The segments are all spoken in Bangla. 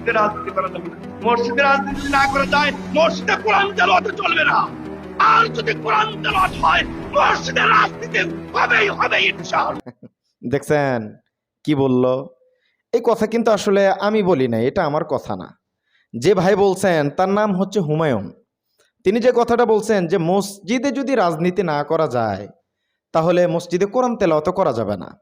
মসজিদে রাজনীতি করা যাবে না। মসজিদে রাজনীতি না করা যায়, মসজিদে কোরআন তেলাওয়াতে চলবে না। আর যদি কোরআন তেলাওয়াত হয় মসজিদে রাজনীতি হবেই হবে ইনশাআল্লাহ। দেখছেন, কি বলল? এই কথা কিন্তু আসলে আমি বলি না এটা আমার কথা না। যে ভাই বলছেন, তার নাম হচ্ছে হুমায়ুন। তিনি যে কথাটা বলছেন যে, মসজিদে যদি রাজনীতি না করা যায়, তাহলে মসজিদে কোরআন তেলাওয়াত করা যাবে না।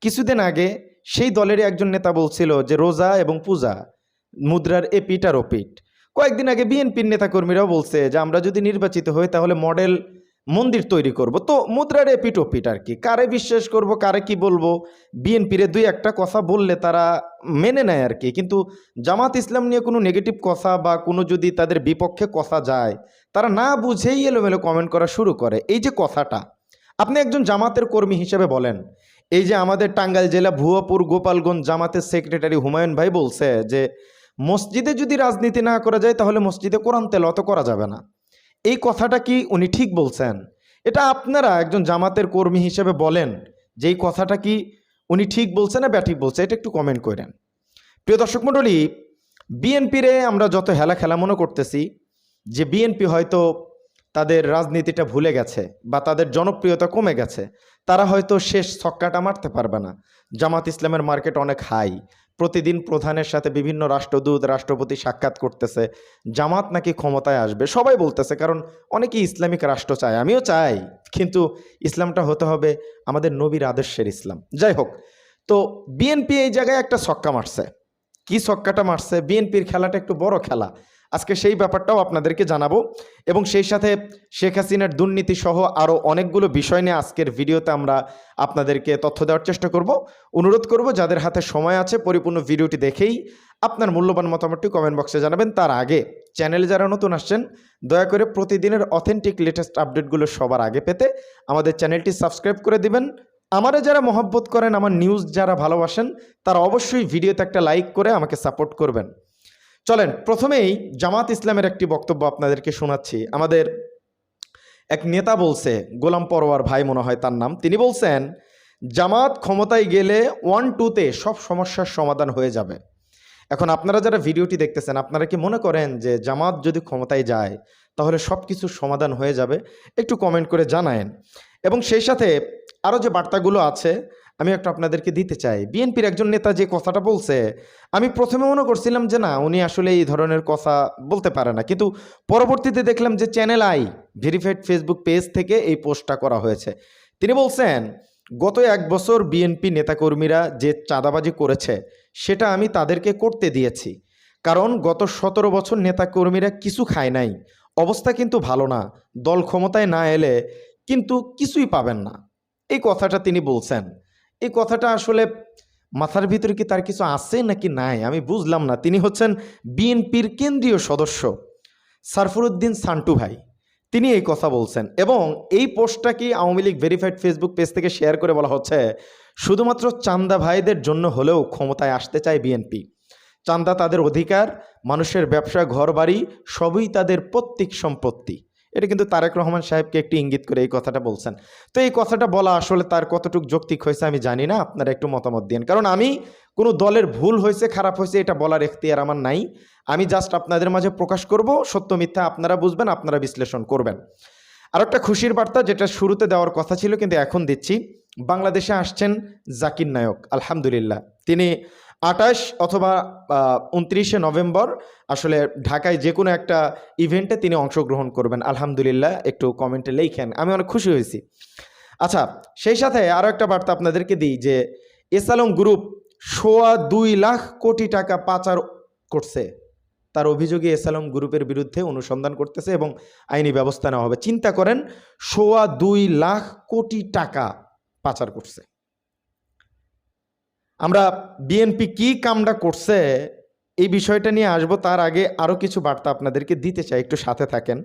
কিছুদিন আগে সেই দলেরই একজন নেতা বলছিল যে, রোজা এবং পূজা মুদ্রার এপিট আর ওপিট কয়েকদিন আগে বিএনপির নেতাকর্মীরাও বলছে যে, আমরা যদি নির্বাচিত হই, তাহলে মডেল মন্দির তৈরি করব। তো মুদ্রার এপিট ওপিট আর কি? কারে বিশ্বাস করব, কারে কি বলব? বিএনপিরে দুই একটা কথা বললে তারা মেনে নেয় আর কি। কিন্তু জামাত ইসলাম নিয়ে কোনো নেগেটিভ কথা বা কোনো যদি তাদের বিপক্ষে কথা যায়, তারা না বুঝেই এলোমেলো কমেন্ট করা শুরু করে। এই যে কথাটা, আপনি একজন জামাতের কর্মী হিসেবে বলেন, এই যে আমাদের টাঙ্গাইল জেলা ভুয়াপুর গোপালগঞ্জ জামাতের সেক্রেটারি হুমায়ুন ভাই বলছে যে মসজিদে যদি রাজনীতি না করা যায়, তাহলে মসজিদে কোরআন তেলত করা যাবে না। এই কথাটা কি উনি ঠিক বলছেন? এটা আপনারা একজন জামাতের কর্মী হিসেবে বলেন যে এই কথাটা কি উনি ঠিক বলছে না ব্যাঠিক বলছে এটা একটু কমেন্ট করেন। প্রিয় দর্শক মণ্ডলী, বিএনপিরে আমরা যত হেলা খেলা মনে করতেছি, যে বিএনপি হয়তো তাদের রাজনীতিটা ভুলে গেছে বা তাদের জনপ্রিয়তা কমে গেছে, তারা হয়তো শেষ ছক্কাটা মারতে পারবে না। জামাত ইসলামের মার্কেট অনেক হাই প্রতিদিন প্রধানের সাথে বিভিন্ন রাষ্ট্রদূত, রাষ্ট্রপতি সাক্ষাৎ করতেছে। জামাত নাকি ক্ষমতায় আসবে? সবাই বলতেছে, কারণ অনেকেই ইসলামিক রাষ্ট্র চায়। আমিও চাই, কিন্তু ইসলামটা হতে হবে আমাদের নবীর আদর্শের ইসলাম। যাই হোক, তো বিএনপি এই জায়গায় একটা ছক্কা মারছে। কি ছক্কাটা মারছে? বিএনপির খেলাটা একটু বড় খেলা। আজকে সেই ব্যাপারটাও আপনাদেরকে জানাব এবং সেই সাথে শেখ হাসিনার দুর্নীতি সহ আরও অনেকগুলো বিষয় নিয়ে আজকের ভিডিওতে আমরা আপনাদেরকে তথ্য দেওয়ার চেষ্টা করব। অনুরোধ করব, যাদের হাতে সময় আছে, পরিপূর্ণ ভিডিওটি দেখেই আপনার মূল্যবান মতামতটি কমেন্ট বক্সে জানাবেন। তার আগে চ্যানেলে যারা নতুন আসছেন, দয়া করে প্রতিদিনের অথেন্টিক লেটেস্ট আপডেটগুলো সবার আগে পেতে আমাদের চ্যানেলটি সাবস্ক্রাইব করে দিবেন। আমারে যারা মহব্বত করেন, আমার নিউজ যারা ভালোবাসেন, তারা অবশ্যই ভিডিওতে একটা লাইক করে আমাকে সাপোর্ট করবেন। চলেন, প্রথমেই জামাত ইসলামের একটি বক্তব্য আপনাদেরকে শোনাচ্ছি। আমাদের এক নেতা বলছে, গোলাম পরোয়ার ভাই মনে হয় তার নাম, তিনি বলছেন, জামাত ক্ষমতায় গেলে ওয়ান টুতে সব সমস্যার সমাধান হয়ে যাবে। এখন আপনারা যারা ভিডিওটি দেখতেছেন, আপনারা কি মনে করেন যে জামাত যদি ক্ষমতায় যায়, তাহলে সব কিছুর সমাধান হয়ে যাবে? একটু কমেন্ট করে জানায়েন। এবং সেই সাথে আরও যে বার্তাগুলো আছে আমি একটা আপনাদেরকে দিতে চাই। বিএনপির একজন নেতা যে কথাটা বলছে, আমি প্রথমে মনে করছিলাম যে না, উনি আসলে এই ধরনের কথা বলতে পারে না। কিন্তু পরবর্তীতে দেখলাম যে channel I, verified Facebook page থেকে এই পোস্টটা করা হয়েছে। তিনি বলছেন, গত এক বছর বিএনপি নেতাকর্মীরা যে চাঁদাবাজি করেছে, সেটা আমি তাদেরকে করতে দিয়েছি। কারণ গত সতেরো বছর নেতাকর্মীরা কিছু খায় নাই। অবস্থা কিন্তু ভালো না, দল ক্ষমতায় না এলে কিন্তু কিছুই পাবেন না। এই কথাটা তিনি বলছেন। এই কথাটা আসলে মাথার ভিতরে কি তার কিছু আছে নাকি নাই? আমি বুঝলাম না। তিনি হচ্ছেন বিএনপির কেন্দ্রীয় সদস্য সারফরুদ্দিন সান্টু ভাই। তিনি এই কথা বলছেন এবং এই পোস্টটা কি Awami League verified Facebook page থেকে শেয়ার করে বলা হচ্ছে, শুধুমাত্র চান্দা ভাইদের জন্য হলেও ক্ষমতায় আসতে চায় বিএনপি। চান্দা তাদের অধিকার, মানুষের ব্যবসা, ঘরবাড়ি, সবই তাদের প্রত্যেক সম্পত্তি। এটা কিন্তু তারেক রহমান সাহেবকে একটি ইঙ্গিত করে এই কথাটা বলছেন। তো এই কথাটা বলা আসলে তার কতটুকু যৌক্তিক হয়েছে আমি জানি না, আপনারা একটু মতামত দিন কারণ আমি কোনো দলের ভুল হয়েছে, খারাপ হয়েছে, এটা বলার এখতিয়ার আমার নাই। আমি জাস্ট আপনাদের মাঝে প্রকাশ করব, সত্য, মিথ্যা আপনারা বুঝবেন, আপনারা বিশ্লেষণ করবেন। আর একটা খুশির বার্তা যেটা শুরুতে দেওয়ার কথা ছিল, কিন্তু এখন দিচ্ছি। বাংলাদেশে আসছেন জাকির নায়ক, আলহামদুলিল্লাহ। তিনি আঠাশ অথবা উনত্রিশে নভেম্বর আসলে ঢাকায় যে কোনো একটা ইভেন্টে তিনি অংশগ্রহণ করবেন। আলহামদুলিল্লাহ, একটু কমেন্টে লেখেন। আমি অনেক খুশি হয়েছি। আচ্ছা সেই সাথে আরও একটা বার্তা আপনাদেরকে দিই যে, এসালম গ্রুপ সোয়া দুই লাখ কোটি টাকা পাচার করছে। তার অভিযোগে এসালম গ্রুপের বিরুদ্ধে অনুসন্ধান করতেছে এবং আইনি ব্যবস্থা নেওয়া হবে। চিন্তা করেন, সোয়া দুই লাখ কোটি টাকা পাচার করছে। আমরা বিএনপি কি কামটা করছে, এই বিষয়টা নিয়ে আসব। তার আগে আরও কিছু বার্তা আপনাদেরকে দিতে চাই, একটু সাথে থাকেন।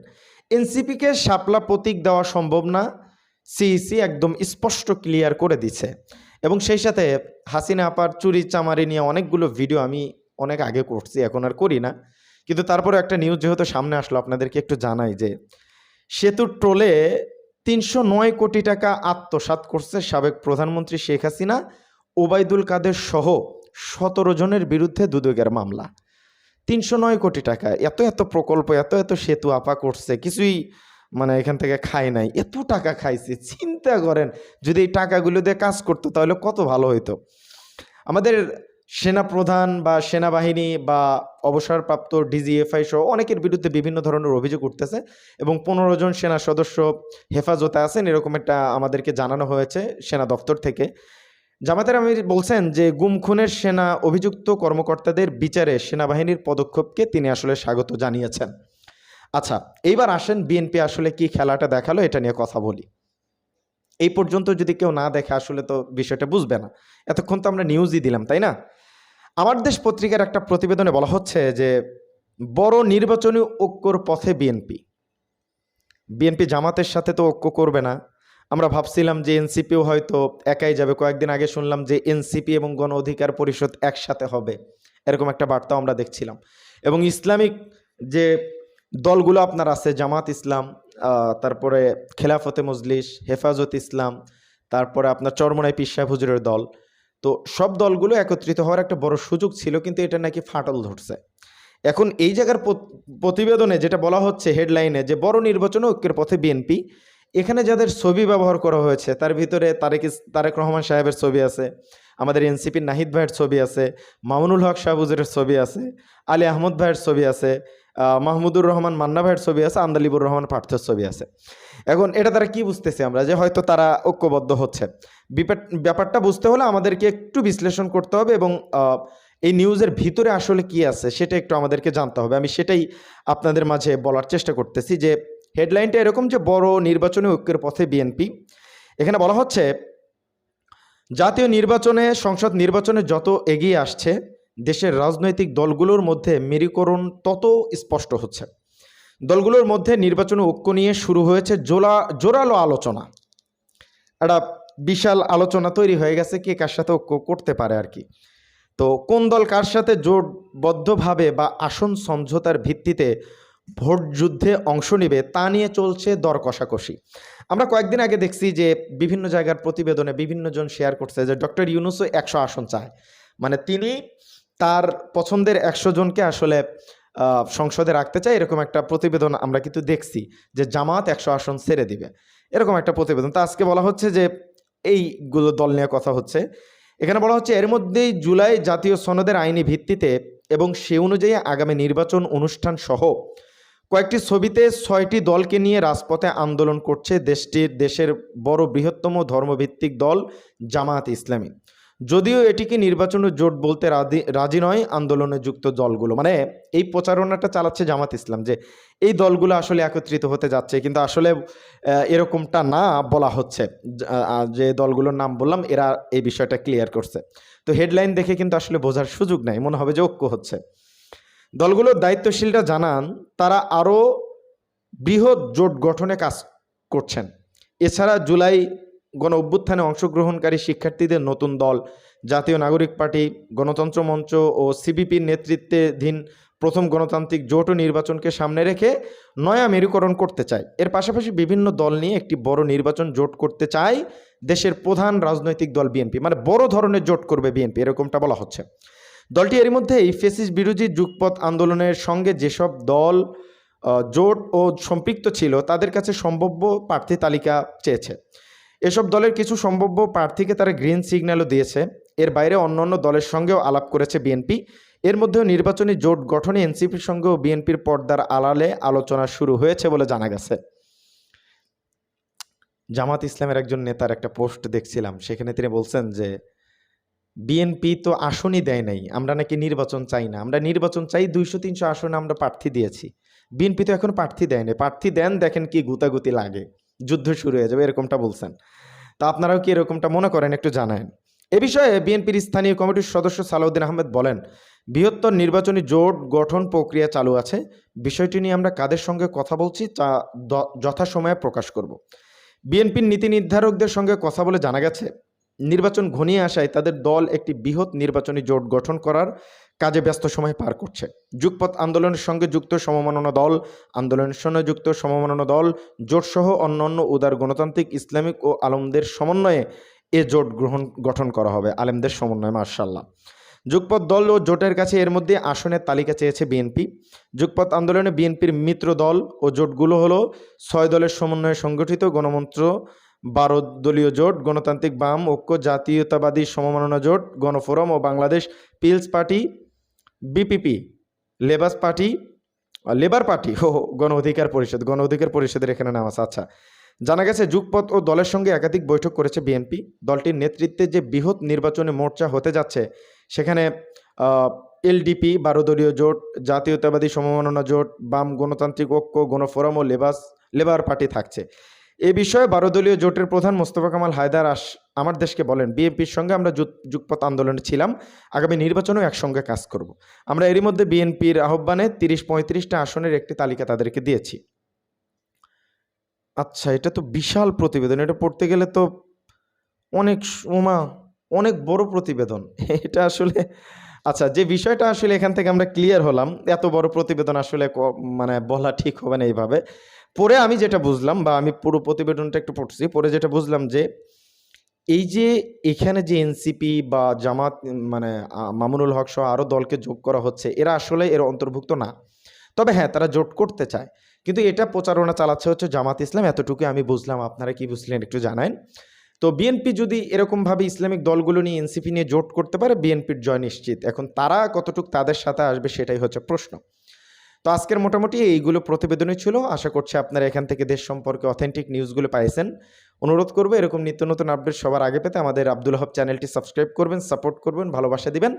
এনসিপিকে শাপলা প্রতীক দেওয়া সম্ভব না সিইসি একদম স্পষ্ট ক্লিয়ার করে দিচ্ছে এবং সেই সাথে হাসিনা আপার চুরি চামারি নিয়ে অনেকগুলো ভিডিও আমি অনেক আগে করছি, এখন আর করি না। কিন্তু তারপরে একটা নিউজ যেহেতু সামনে আসলো, আপনাদেরকে একটু জানাই যে সেতুর টোলে তিনশো নয় কোটি টাকা আত্মসাৎ করছে সাবেক প্রধানমন্ত্রী শেখ হাসিনা। ওবায়দুল কাদের সহ সতেরো জনের বিরুদ্ধে দুদকের মামলা। তিনশো নয় কোটি টাকা। এত এত প্রকল্প, এত এত সেতু আপা করছে, কিছুই মানে এখান থেকে খায় নাই। এত টাকা খাইছে, চিন্তা করেন, যদি এই টাকাগুলো দিয়ে কাজ করতো তাহলে কত ভালো হতো আমাদের সেনা প্রধান বা সেনাবাহিনী বা অবসরপ্রাপ্ত ডিজিএফআই সহ অনেকের বিরুদ্ধে বিভিন্ন ধরনের অভিযোগ উঠতেছে এবং পনেরো জন সেনা সদস্য হেফাজতে আছেন, এরকম একটা আমাদেরকে জানানো হয়েছে সেনা দপ্তর থেকে। জামাতের আমির বলছেন যে, গুম খুনের সেনা অভিযুক্ত কর্মকর্তাদের বিচারে সেনাবাহিনীর পদক্ষেপকে তিনি আসলে স্বাগত জানিয়েছেন। আচ্ছা এইবার আসেন বিএনপি আসলে কি খেলাটা দেখাল এটা নিয়ে কথা বলি। এই পর্যন্ত যদি কেউ না দেখে আসলে তো বিষয়টা বুঝবে না। এতক্ষণ তো আমরা নিউজই দিলাম, তাই না? আমার দেশ পত্রিকার একটা প্রতিবেদনে বলা হচ্ছে যে, বড় নির্বাচনী ঐক্যর পথে বিএনপি। বিএনপি জামাতের সাথে তো ঐক্য করবে না। আমরা ভাবছিলাম যে এনসিপিও হয়তো একাই যাবে। কয়েকদিন আগে শুনলাম যে এনসিপি এবং গণ অধিকার পরিষদ একসাথে হবে। এরকম একটা বার্তাও আমরা দেখছিলাম। এবং ইসলামিক যে দলগুলো আপনার আছে, জামাত ইসলাম তারপরে খেলাফতে মজলিস, হেফাজত ইসলাম, তারপরে আপনার চরমনাই পিসাহ হুজুরের দল, তো সব দলগুলো একত্রিত হওয়ার একটা বড় সুযোগ ছিল, কিন্তু এটা নাকি ফাটল ধরছে। এখন এই জায়গার প্রতিবেদনে যেটা বলা হচ্ছে হেডলাইনে যে বড় নির্বাচনে ঐক্যের পথে বিএনপি এখানে যাদের ছবি ব্যবহার করা হয়েছে, তার ভিতরে তারেক তারেক রহমান সাহেবের ছবি আছে, আমাদের এনসিপির নাহিদ ভাইয়ের ছবি আছে, মামুনুল হক শাহবুজের ছবি আছে, আলী আহমদ ভাইয়ের ছবি আছে মাহমুদুর রহমান মান্না ভাইয়ের ছবি আছে, আন্দালিবুর রহমান পার্থের ছবি আছে। এখন এটা তারা কি বুঝতেছি আমরা যে হয়তো তারা ঐক্যবদ্ধ হচ্ছে। ব্যাপারটা বুঝতে হলে আমাদেরকে একটু বিশ্লেষণ করতে হবে এবং এই নিউজের ভিতরে আসলে কি আছে সেটা একটু আমাদেরকে জানতে হবে। আমি সেটাই আপনাদের মাঝে বলার চেষ্টা করতেছি যে হেডলাইনটা এরকম যে বড় নির্বাচনী ঐক্যের পথে বিএনপি। এখানে বলা হচ্ছে, জাতীয় নির্বাচনে, সংসদ নির্বাচনে যত এগিয়ে আসছে, দেশের রাজনৈতিক দলগুলোর মধ্যে মেরুকরণ তত স্পষ্ট হচ্ছে। দলগুলোর মধ্যে নির্বাচনী ঐক্য নিয়ে শুরু হয়েছে জোলা, জোরালো আলোচনা। একটা বিশাল আলোচনা তৈরি হয়ে গেছে কে কার সাথে ঐক্য করতে পারে আর কি। তো কোন দল কার সাথে জোটবদ্ধভাবে বা আসন সমঝোতার ভিত্তিতে ভোট যুদ্ধে অংশ নেবে, তা নিয়ে চলছে দর কষাকষি। আমরা কয়েকদিন আগে দেখছি যে বিভিন্ন জায়গার প্রতিবেদনে বিভিন্ন জন শেয়ার করছে যে ডক্টর ইউনুসও একশো আসন চায়। মানে তিনি তার পছন্দের একশো জনকে আসলে সংসদে রাখতে চায়, এরকম একটা প্রতিবেদন আমরা কিন্তু দেখছি যে জামাত একশো আসন ছেড়ে দিবে। এরকম একটা প্রতিবেদন। তা আজকে বলা হচ্ছে যে এইগুলো দল নিয়ে কথা হচ্ছে। এখানে বলা হচ্ছে এর মধ্যেই জুলাই জাতীয় সনদের আইনি ভিত্তিতে এবং সে অনুযায়ী আগামী নির্বাচন অনুষ্ঠান সহ কয়েকটি ছবিতে ছয়টি দলকে নিয়ে রাজপথে আন্দোলন করছে দেশটির দেশের বড় বৃহত্তম ধর্মভিত্তিক দল জামায়াত ইসলামী। যদিও এটিকে নির্বাচনের জোট বলতে রাজি রাজি নয় আন্দোলনে যুক্ত দলগুলো। মানে এই প্রচারণাটা চালাচ্ছে জামাত ইসলাম যে এই দলগুলো আসলে একত্রিত হতে যাচ্ছে, কিন্তু আসলে এরকমটা না বলা হচ্ছে। যে দলগুলোর নাম বললাম, এরা এই বিষয়টা ক্লিয়ার করছে। তো হেডলাইন দেখে কিন্তু আসলে বোঝার সুযোগ নাই, মনে হবে যে ঐক্য হচ্ছে। দলগুলোর দায়িত্বশীলরা জানান, তারা আরও বৃহৎ জোট গঠনে কাজ করছেন। এছাড়া জুলাই গণ অভ্যুত্থানে অংশগ্রহণকারী শিক্ষার্থীদের নতুন দল, জাতীয় নাগরিক পার্টি, গণতন্ত্র মঞ্চ ও সিবিপির নেতৃত্বাধীন প্রথম গণতান্ত্রিক জোট নির্বাচনকে সামনে রেখে নয়া মেরুকরণ করতে চায়। এর পাশাপাশি বিভিন্ন দল নিয়ে একটি বড় নির্বাচন জোট করতে চায় দেশের প্রধান রাজনৈতিক দল বিএনপি মানে বড় ধরনের জোট করবে বিএনপি, এরকমটা বলা হচ্ছে। দলটি এর মধ্যেই ফেসিস বিরোধী যুগপথ আন্দোলনের সঙ্গে যেসব দল জোট ও সম্পৃক্ত ছিল, তাদের কাছে সম্ভাব্য প্রার্থী তালিকা চেয়েছে। এসব দলের কিছু সম্ভাব্য প্রার্থীকে তারা গ্রিন সিগন্যালও দিয়েছে। এর বাইরে অন্যান্য দলের সঙ্গেও আলাপ করেছে বিএনপি। এর মধ্যেও নির্বাচনী জোট গঠনে এনসিপির সঙ্গেও বিএনপির পর্দার আড়ালে আলোচনা শুরু হয়েছে বলে জানা গেছে। জামাত ইসলামের একজন নেতার একটা পোস্ট দেখছিলাম, সেখানে তিনি বলছেন যে বিএনপি তো আসনই দেয় নাই, আমরা নাকি নির্বাচন চাই না। আমরা নির্বাচন চাই দুইশো তিনশো আসনে আমরা প্রার্থী দিয়েছি। বিএনপি তো এখন প্রার্থী দেয় দেয়নি প্রার্থী দেন, দেখেন কি গুতাগুতি লাগে। যুদ্ধ শুরু হয়ে যাবে, এরকমটা বলছেন। তা আপনারাও কি এরকমটা মনে করেন, একটু জানান এ বিষয়ে বিএনপির স্থানীয় কমিটির সদস্য সালাউদ্দিন আহমেদ বলেন, বৃহত্তর নির্বাচনী জোট গঠন প্রক্রিয়া চালু আছে। বিষয়টি নিয়ে আমরা কাদের সঙ্গে কথা বলছি, তা যথাসময়ে প্রকাশ করব। বিএনপির নীতি নির্ধারকদের সঙ্গে কথা বলে জানা গেছে নির্বাচন ঘনিয়ে আসায় তাদের দল একটি বৃহৎ নির্বাচনী জোট গঠন করার কাজে ব্যস্ত সময় পার করছে। যুগপথ আন্দোলনের সঙ্গে যুক্ত সমমাননা দল, আন্দোলনের সঙ্গে যুক্ত সমমাননা দল, জোটসহ অন্যান্য উদার গণতান্ত্রিক, ইসলামিক ও আলমদের সমন্বয়ে এ জোট গ্রহণ, গঠন করা হবে। আলেমদের সমন্বয়ে মার্শাল্লাহ যুগপথ দল ও জোটের কাছে এর মধ্যে আসনের তালিকা চেয়েছে বিএনপি। যুগপথ আন্দোলনে বিএনপির মিত্র দল ও জোটগুলো হলো ছয় দলের সমন্বয়ে সংগঠিত গণমন্ত্র বারো দলীয় জোট, গণতান্ত্রিক বাম ঐক্য, জাতীয়তাবাদী সমমাননা জোট, গণফোরাম ও বাংলাদেশ পিলস পার্টি, বিপিপি, লেবাস পার্টি লেবার পার্টি ও গণ অধিকার পরিষদ, গণ অধিকার পরিষদের এখানে নাম আছে আচ্ছা। জানা গেছে যুগপথ ও দলের সঙ্গে একাধিক বৈঠক করেছে বিএনপি। দলটির নেতৃত্বে যে বৃহৎ নির্বাচনী মোর্চা হতে যাচ্ছে, সেখানে এলডিপি, বারো দলীয় জোট, জাতীয়তাবাদী সমমাননা জোট, বাম গণতান্ত্রিক ঐক্য, গণফোরাম ও লেবাস, লেবার পার্টি থাকছে। এ বিষয়ে বারো দলীয় জোটের প্রধান মোস্তফা কামাল হায়দার আস আমার দেশকে বলেন, বিএনপির সঙ্গে আমরা যুগ- যুগপথ আন্দোলনে ছিলাম, আগামী নির্বাচনেও একসঙ্গে কাজ করব। আমরা এরই মধ্যে বিএনপির আহ্বানে তিরিশ পঁয়ত্রিশটা আসনের একটি তালিকা তাদেরকে দিয়েছি। আচ্ছা এটা তো বিশাল প্রতিবেদন, এটা পড়তে গেলে তো অনেক সমা অনেক বড় প্রতিবেদন। এটা আসলে আচ্ছা যে বিষয়টা আসলে এখান থেকে আমরা ক্লিয়ার হলাম, এত বড় প্রতিবেদন আসলে মানে বলা ঠিক হবে না এইভাবে। পরে আমি যেটা বুঝলাম বা আমি পুরো প্রতিবেদনটা একটু পড়ছি, পরে যেটা বুঝলাম যে এই যে এখানে যে এনসিপি বা জামাত মানে মামুনুল হক সহ আরও দলকে যোগ করা হচ্ছে, এরা আসলে এর অন্তর্ভুক্ত না। তবে হ্যাঁ তারা জোট করতে চায়। কিন্তু এটা প্রচারণা চালাচ্ছে হচ্ছে জামাত ইসলাম, এতটুকু আমি বুঝলাম, আপনারা কি বুঝলেন একটু জানান তো বিএনপি যদি এরকমভাবে ইসলামিক দলগুলো নিয়ে এনসিপি নিয়ে জোট করতে পারে বিএনপির জয় নিশ্চিত। এখন তারা কতটুকু তাদের সাথে আসবে সেটাই হচ্ছে প্রশ্ন। তো আজকের মোটামুটি এইগুলো প্রতিবেদনই ছিল। আশা করছি আপনারা এখান থেকে দেশ সম্পর্কে অথেন্টিক নিউজগুলো পাইছেন। অনুরোধ করব, এরকম নিত্য নতুন আপডেট সবার আগে পেতে আমাদের আব্দুল হক চ্যানেলটি সাবস্ক্রাইব করবেন সাপোর্ট করবেন, ভালোবাসা দিবেন।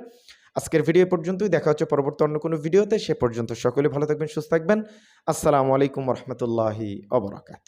আজকের ভিডিও পর্যন্তই, দেখা হচ্ছে পরবর্তী অন্য কোনো ভিডিওতে সে পর্যন্ত সকলে ভালো থাকবেন, সুস্থ থাকবেন। আসসালামু আলাইকুম রহমতুল্লাহি অবরাকাত